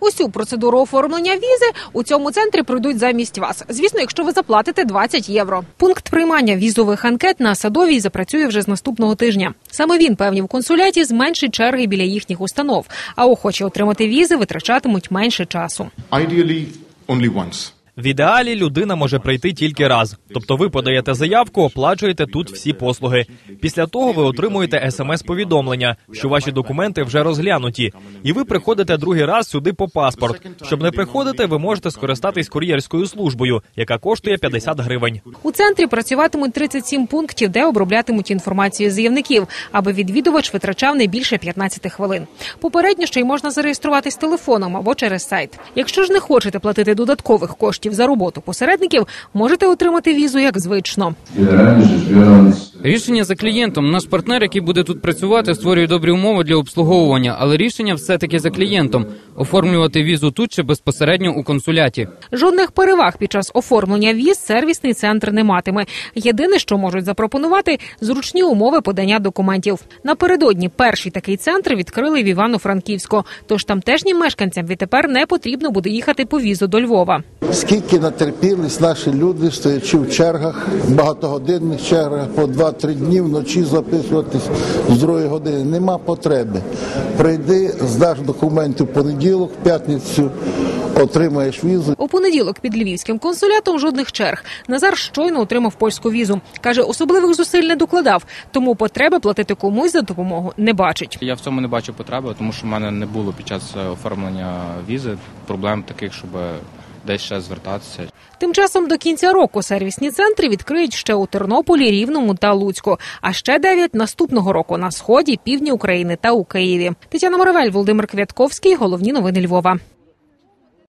Усю процедуру оформлення візи у цьому центрі пройдуть замість вас. Звісно, якщо ви заплатите 20 євро. Пункт приймання візових анкет на садовій запрацює вже з наступного тижня. Саме він певні в консуляті зменшить черги біля їхніх установ, а охочі отримати візи витрачатимуть менше часу. Ideally, only once. В ідеалі людина може прийти тільки раз. Тобто ви подаєте заявку, оплачуєте тут всі послуги. Після того ви отримуєте смс-повідомлення, що ваші документи вже розглянуті, і ви приходите другий раз сюди по паспорт. Щоб не приходити, ви можете скористатись кур'єрською службою, яка коштує 50 гривень. У центрі працюватимуть 37 пунктів, де оброблятимуть інформацію заявників, аби відвідувач витрачав не більше 15 хвилин. Попередньо ще й можна зареєструватись телефоном або через сайт. Якщо ж не хочете платити додаткових коштів за роботу посередників, можете отримати візу як звично. Рішення за клієнтом. Наш партнер, який буде тут працювати, створює добрі умови для обслуговування, але рішення все-таки за клієнтом оформлювати візу тут чи безпосередньо у консуляті. Жодних переваг під час оформлення віз сервісний центр не матиме. Єдине, що можуть запропонувати, зручні умови подання документів. Напередодні перший такий центр відкрили в Івано-Франківську. Тож тамтешнім мешканцям відтепер не потрібно буде їхати по візу до Львова. Скільки натерпілись наші люди, стоячи в чергах, багатогодинних чергах, по 2-3 дні вночі записуватись з другої години. Нема потреби. Прийди, здаш документи в понеділок, в п'ятницю отримаєш візу. У понеділок під львівським консулятом жодних черг. Назар щойно отримав польську візу. каже, особливих зусиль не докладав, тому потреби платити комусь за допомогу не бачить. Я в цьому не бачу потреби, тому що в мене не було під час е, оформлення візи проблем таких, щоб десь ще звертатися. Тим часом до кінця року сервісні центри відкриють ще у Тернополі, Рівному та Луцьку, а ще дев'ять наступного року на сході, півдні України та у Києві. Тетяна Моравель, Володимир Квятковський. Головні новини Львова.